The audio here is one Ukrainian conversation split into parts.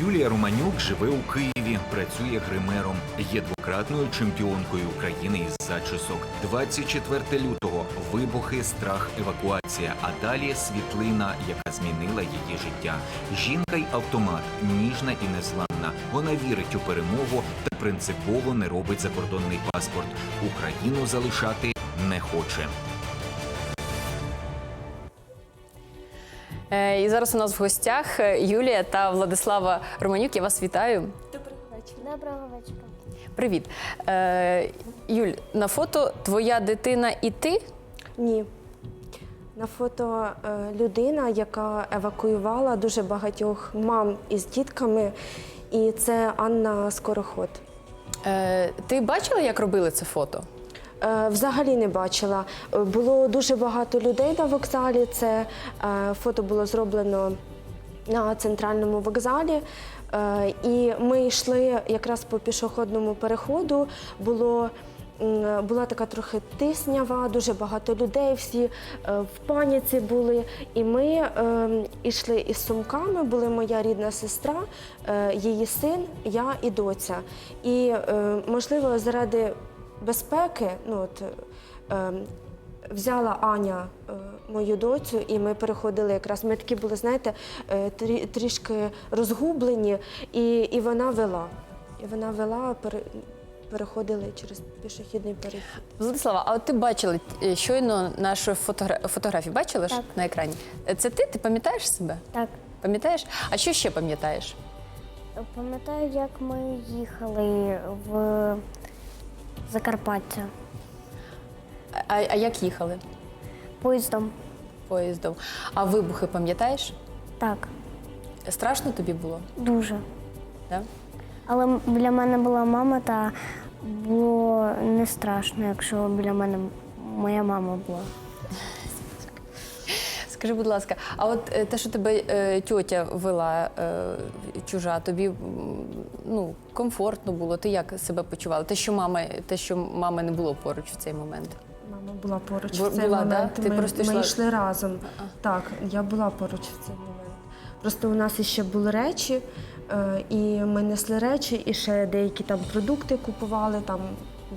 Юлія Романюк живе у Києві, працює гримером, є двократною чемпіонкою України із зачісок. 24 лютого вибухи, страх, евакуація. А далі світлина, яка змінила її життя. Жінка й автомат, ніжна і незламна. Вона вірить у перемогу та принципово не робить закордонний паспорт. Україну залишати не хоче. І зараз у нас в гостях е, Юлія та Владислава Романюк. Я вас вітаю. Доброго вечора. Привіт. Е, Юль, на фото твоя дитина і ти? Ні. На фото е, людина, яка евакуювала дуже багатьох мам із дітками, і це Анна Скороход. Е, Ти бачила, як робили це фото? Е, Взагалі не бачила. Було дуже багато людей на вокзалі. Це е, фото було зроблено на центральному вокзалі. Е, І ми йшли якраз по пішохідному переходу. Було була така трохи тиснява, дуже багато людей, всі в паніці були. І ми е, йшли із сумками, були моя рідна сестра, е, її син, я і доця. І, е, можливо, заради безпеки, ну от е, взяла Аня е, мою доцю, і ми переходили якраз. Ми такі були, знаєте, е, трі, трішки розгублені, і, і вона вела. І вона вела, пере, переходили через пішохідний перехід. Владислава, а от ти бачила е, щойно нашу фотогра- фотографію? Бачила ж Так. на екрані? Е, Це ти? Ти пам'ятаєш себе? Так, Пам'ятаєш? А що ще пам'ятаєш? пам'ятаю, як ми їхали в Закарпаття А, а як їхали? поїздом. Поїздом. А вибухи пам'ятаєш? Так, Страшно тобі було? дуже. Да? Але біля мене була мама, та було не страшно, якщо біля мене моя мама була. Скажи, будь ласка, а от е, те, що тебе е, тьотя вела е, чужа, тобі ну, комфортно було? Ти як себе почувала? Те, що мами, те, що мами не було поруч в цей момент. Мама була поруч Бу- в цей була, да? момент. Ти ми, просто ми йшла- йшли разом. Так, я була поруч в цей момент. Просто у нас ще були речі, е, і ми несли речі, і ще деякі там продукти купували, там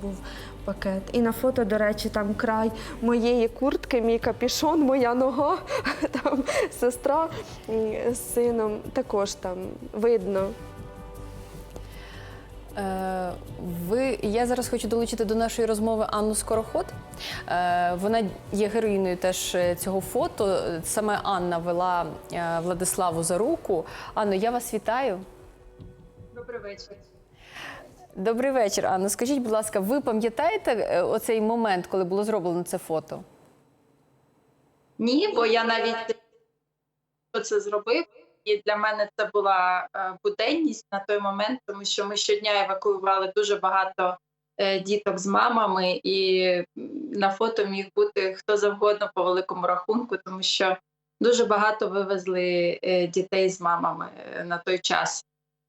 був пакет. І на фото, до речі, там край моєї куртки, мій капішон, моя нога, там сестра з сином також там видно. Е, ви, я зараз хочу долучити до нашої розмови Анну Скороход. Е, вона є героїною теж е, цього фото. Саме Анна вела Владиславу за руку. Анно, я вас вітаю. Добрий вечір. Добрий вечір, Анно. Скажіть, будь ласка, ви пам'ятаєте е, оцей момент, коли було зроблено це фото? Ні, бо я навіть це зробив, і для мене це була е, буденність на той момент, тому що ми щодня евакуювали дуже багато е, діток з мамами, і на фото міг бути хто завгодно по великому рахунку, тому що дуже багато вивезли дітей з мамами на той час.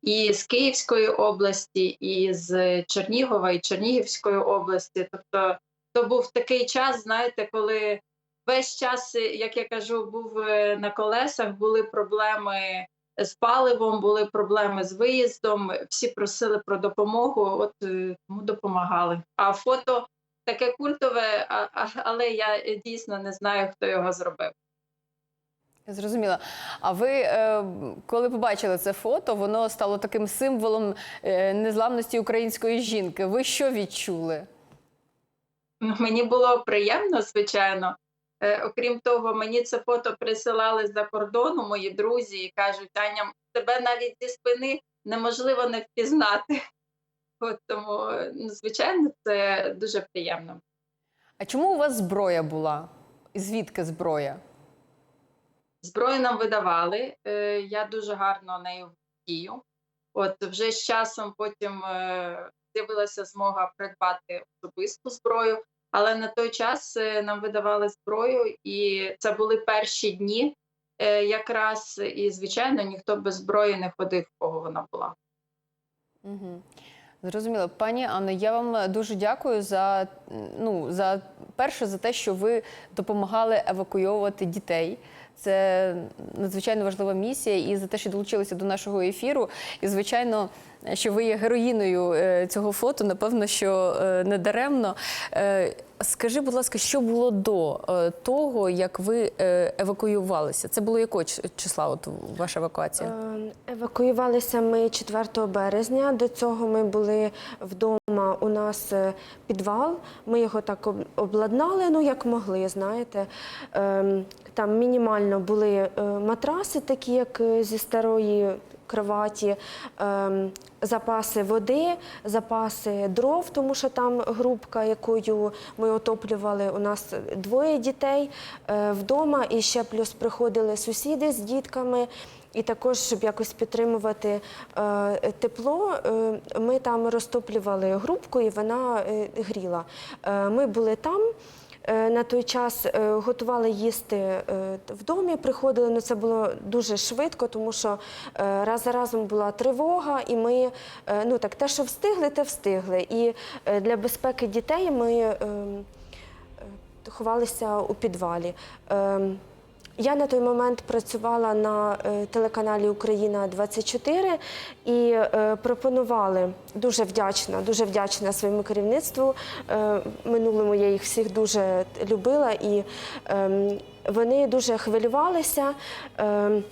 І з Київської області, і з Чернігова, і Чернігівської області. Тобто, то був такий час, знаєте, коли весь час, як я кажу, був е, на колесах, були проблеми з паливом, були проблеми з виїздом. Всі просили про допомогу, от е, тому допомагали. А фото таке культове, але я е, дійсно не знаю, хто його зробив. Я Зрозуміла. А ви, е, коли побачили це фото, воно стало таким символом е, незламності української жінки. Ви що відчули? Ну, Мені було приємно, звичайно. Е, окрім того, мені це фото присилали з-за кордону мої друзі і кажуть, Таня, тебе навіть зі спини неможливо не впізнати. От тому, ну, звичайно, це дуже приємно. А чому у вас зброя була? І звідки зброя? Зброю нам видавали. е, Я дуже гарно нею дію. От вже з часом потім е, з'явилася змога придбати особисту зброю, але на той час е, нам видавали зброю, і це були перші дні е, якраз. І, звичайно, ніхто без зброї не ходив, в кого вона була. Угу. Зрозуміло. Пані Анно, я вам дуже дякую за, ну, за перше, за те, що ви допомагали евакуйовувати дітей Це надзвичайно важлива місія, і за те, що долучилися до нашого ефіру. І звичайно, що ви є героїною е, цього фото, напевно, що е, не даремно. Скажи, будь ласка, що було до е, того, як ви е, евакуювалися? Це було якого числа? От ваша евакуація? Е, Евакуювалися ми 4 березня. До цього ми були вдома. У нас підвал. Ми його так обладнали, ну як могли, знаєте. Ем, Там мінімально були матраси, такі як зі старої кроваті, ем, запаси води, запаси дров, тому що там групка, якою ми отоплювали. У нас двоє дітей е, вдома, і ще плюс приходили сусіди з дітками. І також, щоб якось підтримувати е, тепло, е, ми там розтоплювали грубку і вона е, гріла. Е, ми були там. Е, На той час е, готували їсти е, в домі, приходили, але це було дуже швидко, тому що раз за разом була тривога, і ми ну так те, що встигли, те встигли. І для безпеки дітей ми е, е, ховалися у підвалі. Я на той момент працювала на е, телеканалі Україна 24 і е, пропонували дуже вдячна, дуже вдячна своєму керівництву. Е, минулому я їх всіх дуже любила, і ем, вони дуже хвилювалися. ем,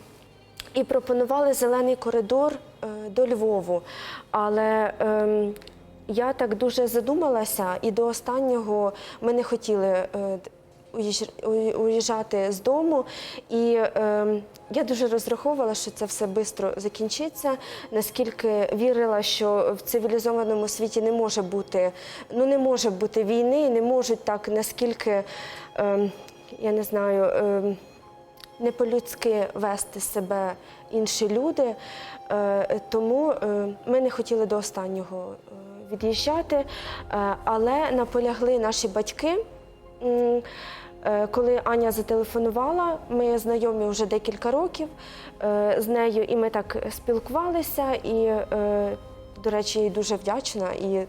і пропонували зелений коридор до Львову. Але ем, я так дуже задумалася, і до останнього ми не хотіли уїжджати з дому. І ем, я дуже розраховувала, що це все швидко закінчиться, наскільки вірила, що в цивілізованому світі не може бути, ну не може бути війни, не можуть так наскільки, ем, я не знаю. Ем, не по-людськи вести себе інші люди, Е, тому е, ми не хотіли до останнього е, від'їжджати, Е, але наполягли наші батьки. Е, Коли Аня зателефонувала, ми знайомі вже декілька років е, з нею, і ми так спілкувалися. І, е, до речі, їй дуже вдячна і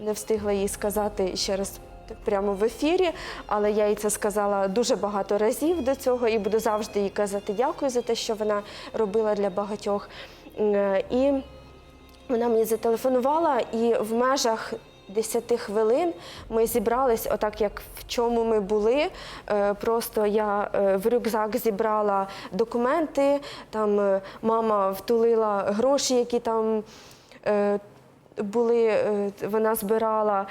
не встигла їй сказати ще раз прямо в ефірі, але я їй це сказала дуже багато разів до цього і буду завжди їй казати дякую за те, що вона робила для багатьох. І вона мені зателефонувала, і в межах 10 хвилин ми зібрались, отак як в чому ми були. Е, Просто я е, в рюкзак зібрала документи, там е, мама втулила гроші, які там. Були, вона збирала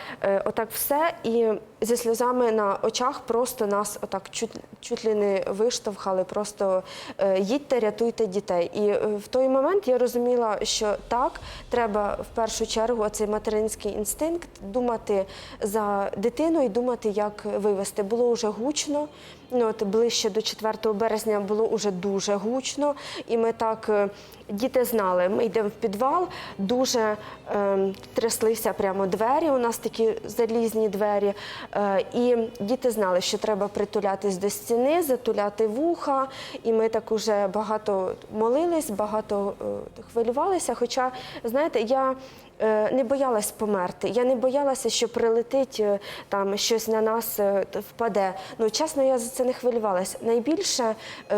отак все, і зі сльозами на очах просто нас отак чуть, чуть ли не виштовхали, просто е, їдьте, рятуйте дітей. І е, в той момент я розуміла, що так, треба в першу чергу цей материнський інстинкт думати за дитину і думати, як вивести. Було вже гучно. Ну, от ближче до 4 березня було вже дуже гучно, і ми так е, діти знали. Ми йдемо в підвал, дуже е, тряслися прямо двері. У нас такі залізні двері. Е, і діти знали, що треба притулятись до стіни, затуляти вуха. І ми так уже багато молились, багато е, хвилювалися. Хоча, знаєте, я е, не боялась померти. Я не боялася, що прилетить там щось на нас впаде. Ну, чесно, я за це не хвилювалася. Найбільше,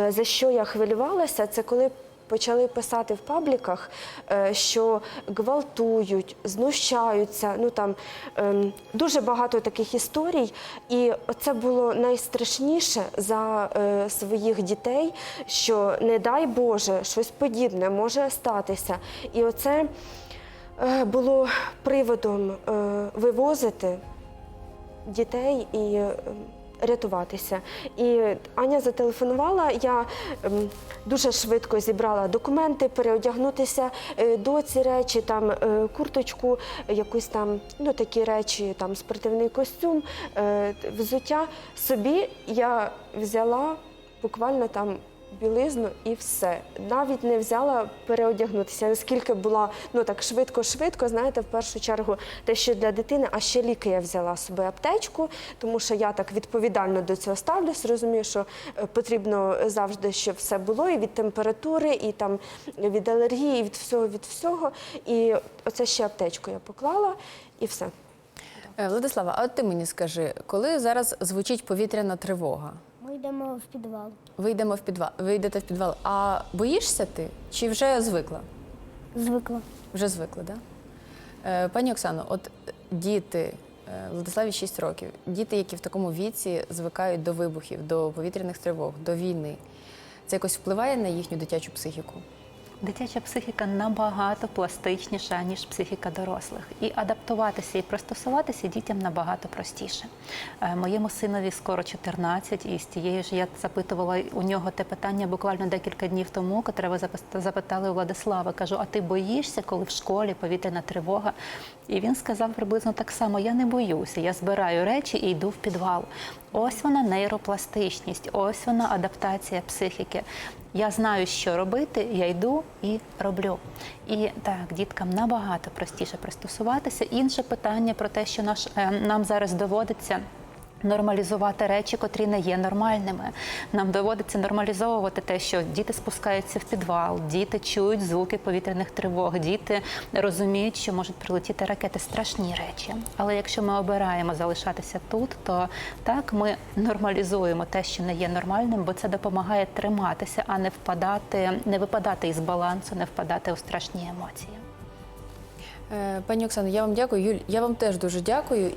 за що я хвилювалася, це коли. Почали писати в пабліках, е, що гвалтують, знущаються. Ну там ем, дуже багато таких історій. І це було найстрашніше за е, своїх дітей, що не дай Боже, щось подібне може статися. І оце е, було приводом вивозити дітей і е, рятуватися. І Аня зателефонувала. Я ем, дуже швидко зібрала документи, переодягнутися е, до ці речі, там е, курточку, якусь там, ну такі речі, там спортивний костюм, е, взуття. Собі я взяла буквально там білизну і все. Навіть не взяла переодягнутися, наскільки була ну так швидко-швидко, знаєте, в першу чергу те, що для дитини, а ще ліки я взяла з собою аптечку, тому що я так відповідально до цього ставлюсь. Розумію, що е, потрібно завжди, щоб все було, і від температури, і там від алергії, і від всього, від всього. І оце ще аптечку я поклала, і все. Е, Владислава, а от ти мені скажи, коли зараз звучить повітряна тривога, Вийдемо в підвал. Ви йдемо в підвал. Ви йдете в підвал. А боїшся ти? Чи вже звикла? Звикла. Вже звикла, так? Да? Е, пані Оксано, от діти, е, Владиславі 6 років, діти, які в такому віці звикають до вибухів, до повітряних тривог, до війни, це якось впливає на їхню дитячу психіку? Дитяча психіка набагато пластичніша, ніж психіка дорослих. І адаптуватися і пристосуватися дітям набагато простіше. Е, Моєму синові скоро 14, і з тією ж я запитувала у нього те питання буквально декілька днів тому, котре ви запитали у Владислава. Кажу, а ти боїшся, коли в школі повітряна тривога? І він сказав приблизно так само: я не боюся, я збираю речі і йду в підвал. Ось вона нейропластичність, ось вона адаптація психіки. Я знаю, що робити, я йду і роблю. І так, діткам набагато простіше пристосуватися. Інше питання про те, що наш, е, нам зараз доводиться. Нормалізувати речі, котрі не є нормальними. Нам доводиться нормалізовувати те, що діти спускаються в підвал, діти чують звуки повітряних тривог, діти розуміють, що можуть прилетіти ракети. Страшні речі. Але якщо ми обираємо залишатися тут, то так ми нормалізуємо те, що не є нормальним, бо це допомагає триматися, а не впадати, не випадати із балансу, не впадати у страшні емоції. Е, Пані Оксано, я вам дякую. Юль, я вам теж дуже дякую.